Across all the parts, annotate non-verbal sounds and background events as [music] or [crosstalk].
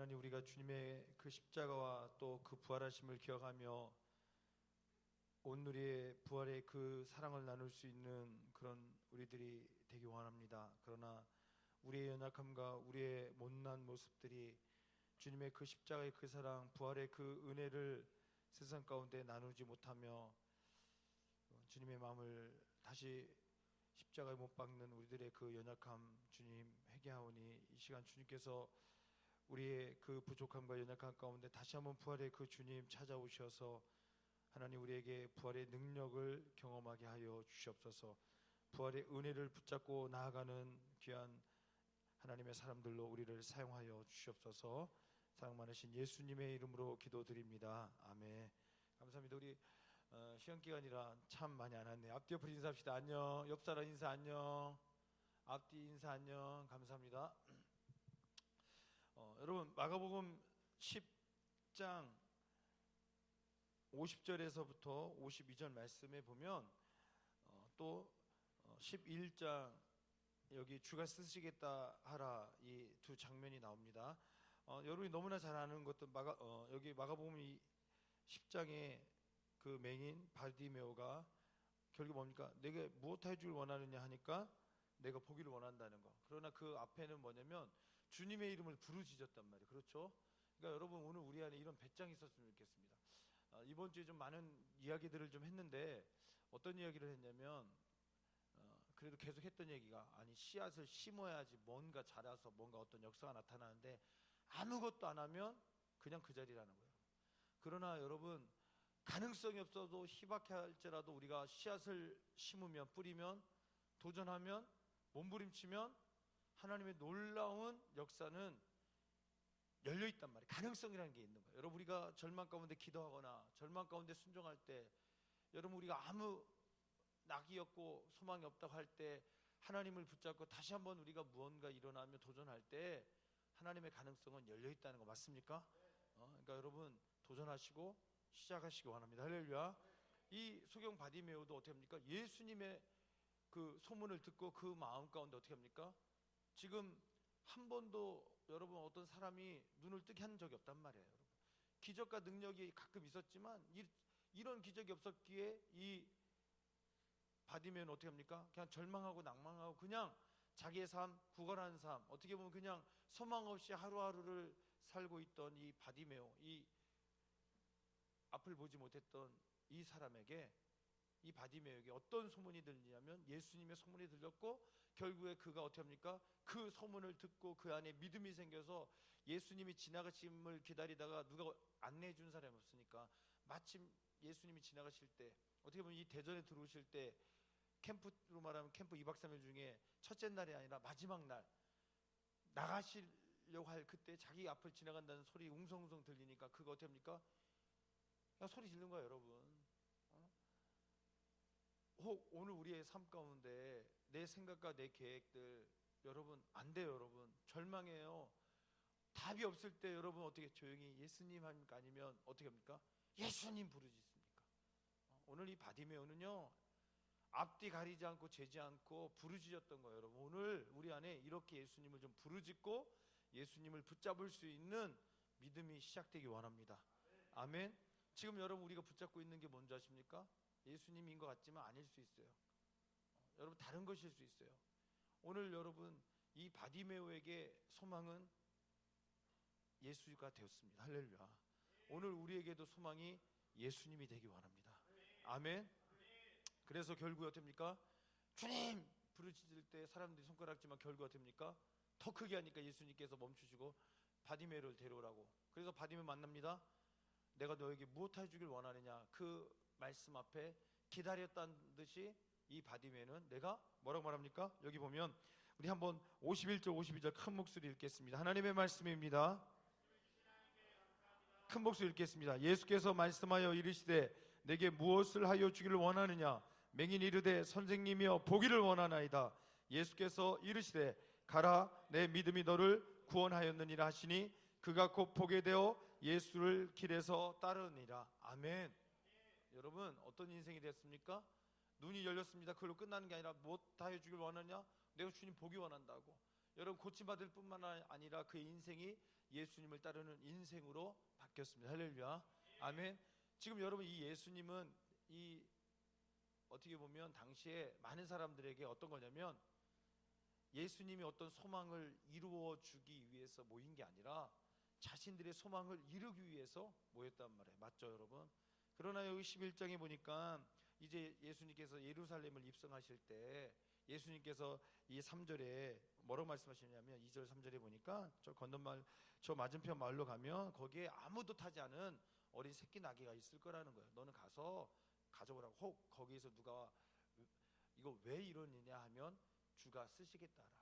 하나님 우리가 주님의 그 십자가와 또 그 부활하심을 기억하며 온누리의 부활의 그 사랑을 나눌 수 있는 그런 우리들이 되기 원합니다. 그러나 우리의 연약함과 우리의 못난 모습들이 주님의 그 십자가의 그 사랑, 부활의 그 은혜를 세상 가운데 나누지 못하며 주님의 마음을 다시 십자가에 못 박는 우리들의 그 연약함 주님 회개하오니 이 시간 주님께서 우리의 그 부족함과 연약함 가운데 다시 한번 부활의 그 주님 찾아오셔서 하나님 우리에게 부활의 능력을 경험하게 하여 주시옵소서. 부활의 은혜를 붙잡고 나아가는 귀한 하나님의 사람들로 우리를 사용하여 주시옵소서. 사랑 많으신 예수님의 이름으로 기도드립니다. 아멘. 감사합니다. 우리 어, 시험 기간이라 참 많이 안 왔네요. 앞뒤 옆으로 인사합시다. 안녕. 옆 사람 인사 안녕. 앞뒤 인사 안녕. 감사합니다. 어, 여러분 마가복음 10장 50절에서부터 52절 말씀에 보면 어, 또 어, 11장 여기 주가 쓰시겠다 하라 이 두 장면이 나옵니다. 어, 여러분이 너무나 잘 아는 것도 마가 어, 여기 마가복음 이 10장의 그 맹인 바디메오가 결국 뭡니까? 내게 무엇 해줄 원하느냐 하니까 내가 보기를 원한다는 거. 그러나 그 앞에는 뭐냐면 주님의 이름을 부르짖었단 말이에요. 그렇죠? 그러니까 여러분 오늘 우리 안에 이런 배짱이 있었으면 좋겠습니다. 어, 이번 주에 좀 많은 이야기들을 좀 했는데 어떤 이야기를 했냐면 어, 그래도 계속 했던 얘기가 아니 씨앗을 심어야지 뭔가 자라서 뭔가 어떤 역사가 나타나는데 아무것도 안 하면 그냥 그 자리라는 거예요. 그러나 여러분 가능성이 없어도 희박해 할지라도 우리가 씨앗을 심으면 뿌리면 도전하면 몸부림치면 하나님의 놀라운 역사는 열려 있단 말이에요. 가능성이라는 게 있는 거예요. 여러분 우리가 절망 가운데 기도하거나 절망 가운데 순종할 때 여러분 우리가 아무 낙이 없고 소망이 없다고 할 때 하나님을 붙잡고 다시 한번 우리가 무언가 일어나며 도전할 때 하나님의 가능성은 열려 있다는 거 맞습니까? 어, 그러니까 여러분 도전하시고 시작하시기 원합니다. 할렐루야. 이 소경 바디메오도 어떻게 합니까? 예수님의 그 소문을 듣고 그 마음 가운데 어떻게 합니까? 지금 한 번도 여러분 어떤 사람이 눈을 뜨게 한 적이 없단 말이에요. 여러분. 기적과 능력이 가끔 있었지만 이, 이런 기적이 없었기에 이 바디메오는 어떻게 합니까? 그냥 절망하고 낭망하고 그냥 자기의 삶, 구걸하는 삶, 어떻게 보면 그냥 소망 없이 하루하루를 살고 있던 이 바디메오, 이 앞을 보지 못했던 이 사람에게 이 바디메오에게 어떤 소문이 들리냐면 예수님의 소문이 들렸고 결국에 그가 어떻게 합니까? 그 소문을 듣고 그 안에 믿음이 생겨서 예수님이 지나가심을 기다리다가 누가 안내해 준 사람이 없으니까 마침 예수님이 지나가실 때 어떻게 보면 이 대전에 들어오실 때 캠프로 말하면 캠프 2박 3일 중에 첫째 날이 아니라 마지막 날 나가시려고 할 그때 자기 앞을 지나간다는 소리 웅성웅성 들리니까 그거 어떻게 합니까? 그냥 소리 지르는 거야 여러분 어? 혹 오늘 우리의 삶 가운데 내 생각과 내 계획들 여러분 안 돼요 여러분. 절망해요. 답이 없을 때 여러분 어떻게 조용히 예수님 합니까 아니면 어떻게 합니까? 예수님 부르짖습니까? 어, 오늘 이 바디메오는요 앞뒤 가리지 않고 재지 않고 부르짖었던 거예요 여러분. 오늘 우리 안에 이렇게 예수님을 좀 부르짖고 예수님을 붙잡을 수 있는 믿음이 시작되기 원합니다. 아멘. 지금 여러분 우리가 붙잡고 있는 게 뭔지 아십니까? 예수님인 것 같지만 아닐 수 있어요. 어, 여러분 다른 것일 수 있어요. 오늘 여러분 이 바디메오에게 소망은 예수가 되었습니다. 할렐루야. 오늘 우리에게도 소망이 예수님이 되기 원합니다. 아멘. 그래서 결국 어떻습니까? 주님 부르짖을 때 사람들이 손가락지만 결국 어떻습니까? 더 크게 하니까 예수님께서 멈추시고 바디메오를 데려오라고. 그래서 바디메오 만납니다. 내가 너에게 무엇 해주길 원하느냐 그 말씀 앞에 기다렸다는 듯이 이 바디메는 내가 뭐라고 말합니까? 여기 보면 우리 한번 51절 52절 큰 목소리 읽겠습니다. 하나님의 말씀입니다. 큰 목소리 읽겠습니다. 예수께서 말씀하여 이르시되 내게 무엇을 하여 주기를 원하느냐 맹인 이르되 선생님이여 보기를 원하나이다. 예수께서 이르시되 가라 내 믿음이 너를 구원하였느니라 하시니 그가 곧 보게 되어 예수를 길에서 따르니라. 아멘. 여러분 어떤 인생이 됐습니까? 눈이 열렸습니다. 그걸로 끝나는 게 아니라 무엇 다 해주길 원하냐? 내가 주님 보기 원한다고. 여러분 고침받을 뿐만 아니라 그의 인생이 예수님을 따르는 인생으로 바뀌었습니다. 할렐루야. 아멘. 지금 여러분 이 예수님은 이 어떻게 보면 당시에 많은 사람들에게 어떤 거냐면 예수님이 어떤 소망을 이루어 주기 위해서 모인 게 아니라 자신들의 소망을 이루기 위해서 모였단 말이에요. 맞죠, 여러분? 그러나 여기 11장에 보니까 이제 예수님께서 예루살렘을 입성하실 때 예수님께서 이 3절에 뭐라고 말씀하시냐면 2절 3절에 보니까 저 건너말 저 맞은편 마을로 가면 거기에 아무도 타지 않은 어린 새끼 나귀가 있을 거라는 거예요. 너는 가서 가져오라고. 혹 거기에서 누가 이거 왜 이러느냐 하면 주가 쓰시겠다 하라.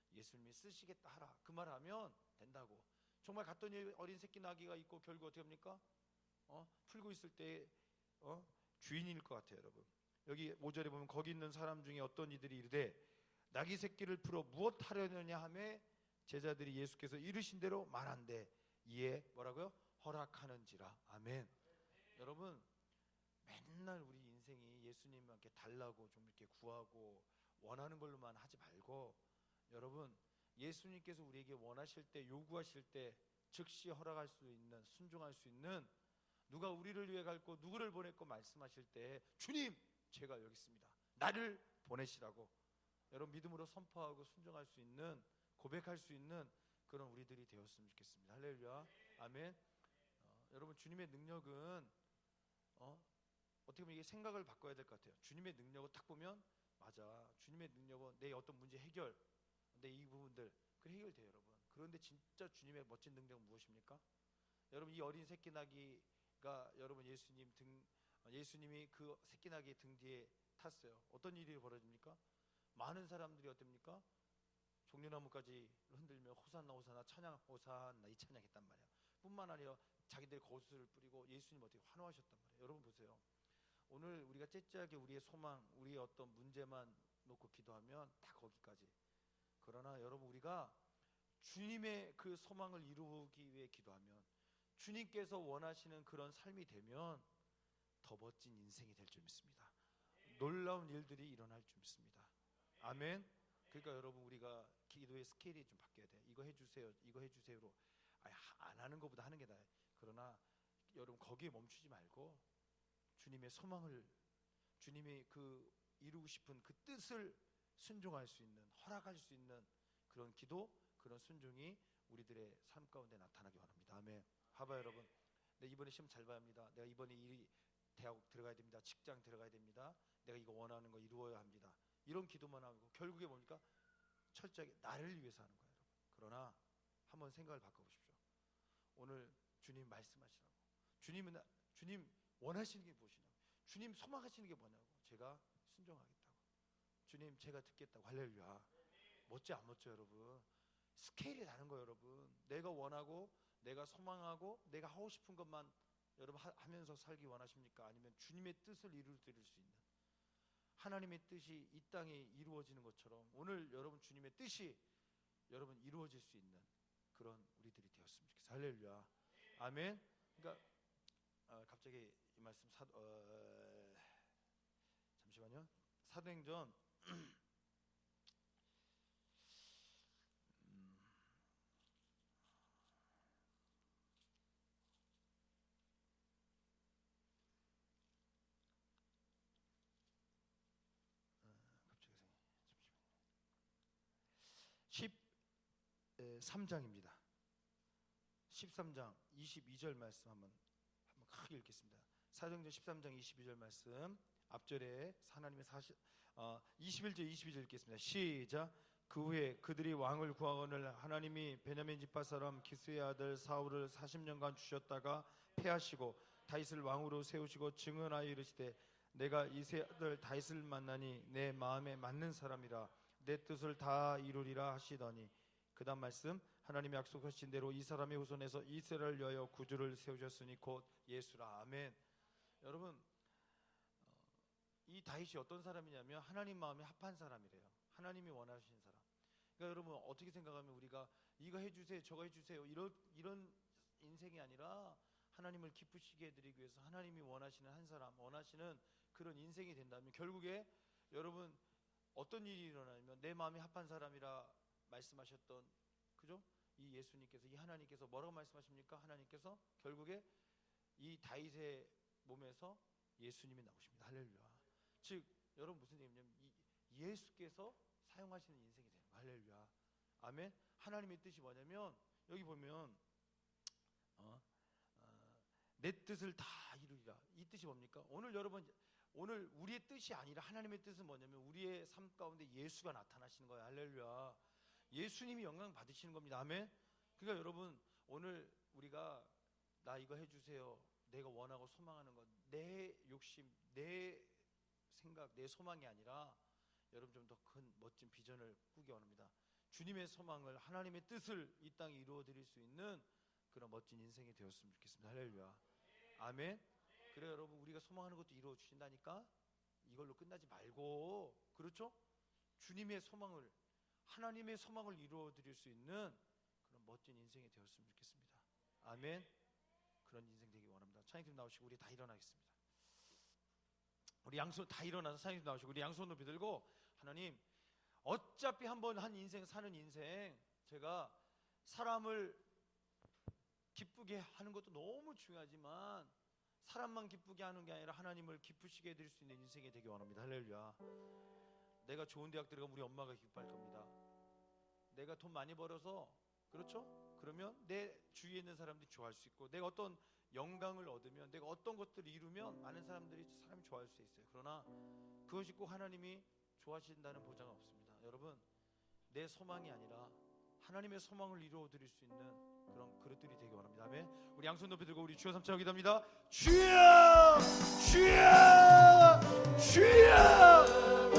어, 예수님이 쓰시겠다 하라. 그 말하면 된다고. 정말 갔더니 어린 새끼 나귀가 있고 결국 어떻게 합니까? 어? 풀고 있을 때 어? 주인일 것 같아요, 여러분. 여기 5절에 보면 거기 있는 사람 중에 어떤 이들이 이르되 나귀 새끼를 풀어 무엇 하려느냐 하매 제자들이 예수께서 이르신 대로 말한대 이에 뭐라고요? 허락하는지라. 아멘. 여러분 맨날 우리 인생이 예수님께 달라고 좀 이렇게 구하고 원하는 걸로만 하지 말고 여러분 예수님께서 우리에게 원하실 때 요구하실 때 즉시 허락할 수 있는 순종할 수 있는 누가 우리를 위해 갈고 누구를 보냈고 말씀하실 때 주님 제가 여기 있습니다. 나를 보내시라고 여러분 믿음으로 선포하고 순종할 수 있는 고백할 수 있는 그런 우리들이 되었으면 좋겠습니다. 할렐루야. 아멘. 어, 여러분 주님의 능력은 어, 어떻게 보면 이게 생각을 바꿔야 될 것 같아요. 주님의 능력을 딱 보면 맞아. 주님의 능력은 내 어떤 문제 해결, 내 이 부분들 그 해결돼요, 여러분. 그런데 진짜 주님의 멋진 능력은 무엇입니까? 여러분 이 어린 새끼 나귀 가 여러분 예수님 등 어, 예수님이 그 새끼 나귀 등 뒤에 탔어요. 어떤 일이 벌어집니까? 많은 사람들이 어떻습니까? 종려나무까지 흔들며 호산나 호산나 찬양 호산나 이 찬양했단 말이야. 뿐만 아니라 자기들 거수를 뿌리고 예수님 어떻게 환호하셨단 말이에요. 여러분 보세요. 오늘 우리가 째째하게 우리의 소망, 우리의 어떤 문제만 놓고 기도하면 다 거기까지. 그러나 여러분 우리가 주님의 그 소망을 이루기 위해 기도하면 주님께서 원하시는 그런 삶이 되면 더 멋진 인생이 될 줄 믿습니다. 놀라운 일들이 일어날 줄 믿습니다. 아멘. 그러니까 여러분 우리가 기도의 스케일이 좀 바뀌어야 돼. 이거 해주세요. 이거 해주세요로 아니, 하- 안 하는 것보다 하는 게 나아요. 그러나 여러분 거기에 멈추지 말고 주님의 소망을 주님이 그 이루고 싶은 그 뜻을 순종할 수 있는 허락할 수 있는 그런 기도 그런 순종이 우리들의 삶 가운데 나타나기 원합니다. 아멘. 봐봐 여러분. 내 이번에 시험 잘 봐야 합니다. 내가 이번에 이 대학 들어가야 됩니다. 직장 들어가야 됩니다. 내가 이거 원하는 거 이루어야 합니다. 이런 기도만 하고 결국에 뭡니까? 철저하게 나를 위해서 하는 거예요, 여러분. 그러나 한번 생각을 바꿔보십시오. 오늘 주님 말씀하시라고. 주님은 나- 주님 원하시는 게 무엇이냐고. 주님 소망하시는 게 뭐냐고. 제가 순종하겠다고. 주님 제가 듣겠다고. 할렐루야. 멋지 안 멋져 여러분. 스케일이 다른 거예요, 여러분. 내가 원하고 내가 소망하고 내가 하고 싶은 것만 여러분 하, 하면서 살기 원하십니까? 아니면 주님의 뜻을 이루어 드릴 수 있는 하나님의 뜻이 이 땅에 이루어지는 것처럼 오늘 여러분 주님의 뜻이 여러분 이루어질 수 있는 그런 우리들이 되었으면 좋겠어요. 할렐루야. 아멘. 그러니까 아, 갑자기 이 말씀 사 어, 잠시만요. 사도행전 [clears throat] 음, 갑자기 생각. 13장입니다. 13장 22절 말씀 한번 한번 크게 읽겠습니다. 사도행전 13장 22절 말씀 앞절에 하나님의 사시 어, 21절 22절 읽겠습니다. 시작. 그 후에 그들이 왕을 구하거늘 하나님이 베냐민 집파 사람 기스의 아들 사울을 40년간 주셨다가 패하시고 다윗을 왕으로 세우시고 증언하여 이르시되 내가 이세 아들 다윗을 만나니 내 마음에 맞는 사람이라 내 뜻을 다 이루리라 하시더니 그다음 말씀 하나님이 약속하신 대로 이 사람의 후손에서 이스라엘을 위하여 구주를 세우셨으니 곧 예수라 아멘. 여러분 어, 이 다윗이 어떤 사람이냐면 하나님 마음에 합한 사람이래요. 하나님이 원하시는 사람. 그러니까 여러분 어떻게 생각하면 우리가 이거 해주세요, 저거 해주세요 이런 이런 인생이 아니라 하나님을 기쁘시게 해드리기 위해서 하나님이 원하시는 한 사람, 원하시는 그런 인생이 된다면 결국에 여러분 어떤 일이 일어나면 내 마음이 합한 사람이라 말씀하셨던 그죠? 이 예수님께서 이 하나님께서 뭐라고 말씀하십니까? 하나님께서 결국에 이 다윗의 몸에서 예수님이 나오십니다. 할렐루야. 즉 여러분 무슨 얘기냐면 이 예수께서 사용하시는 인생이 되는 거예요. 할렐루야. 아멘. 하나님의 뜻이 뭐냐면 여기 보면 어, 어, 내 뜻을 다 이루리라. 이 뜻이 뭡니까? 오늘 여러분 오늘 우리의 뜻이 아니라 하나님의 뜻은 뭐냐면 우리의 삶 가운데 예수가 나타나시는 거예요. 할렐루야. 예수님이 영광 받으시는 겁니다. 아멘. 그러니까 여러분 오늘 우리가 나 이거 해주세요. 내가 원하고 소망하는 것, 내 욕심, 내 생각, 내 소망이 아니라 여러분 좀 더 큰 멋진 비전을 꾸기 원합니다. 주님의 소망을 하나님의 뜻을 이 땅에 이루어 드릴 수 있는 그런 멋진 인생이 되었으면 좋겠습니다. 할렐루야. 아멘. 그래 여러분 우리가 소망하는 것도 이루어 주신다니까 이걸로 끝나지 말고 그렇죠? 주님의 소망을 하나님의 소망을 이루어 드릴 수 있는 그런 멋진 인생이 되었으면 좋겠습니다. 아멘. 그런 인생 되기 원합니다. 차장님 나오시고 우리 다 일어나겠습니다. 우리 양손 다 일어나서 차장님 나오시고 우리 양손 높이 들고 하나님 어차피 한번 한 인생 사는 인생 제가 사람을 기쁘게 하는 것도 너무 중요하지만 사람만 기쁘게 하는 게 아니라 하나님을 기쁘시게 해드릴 수 있는 인생이 되기 원합니다. 할렐루야. 내가 좋은 대학 들어가면 우리 엄마가 기뻐할 겁니다. 내가 돈 많이 벌어서 그렇죠? 그러면 내 주위에 있는 사람들이 좋아할 수 있고 내가 어떤 영광을 얻으면 내가 어떤 것들을 이루면 많은 사람들이 사람이 좋아할 수 있어요. 그러나 그것이 꼭 하나님이 좋아하신다는 보장은 없습니다. 여러분 내 소망이 아니라 하나님의 소망을 이루어 드릴 수 있는 그런 그릇들이 되기 원합니다. 아멘. 우리 양손 높이 들고 우리 주여 삼창 기도합니다. 주여! 주여! 주여!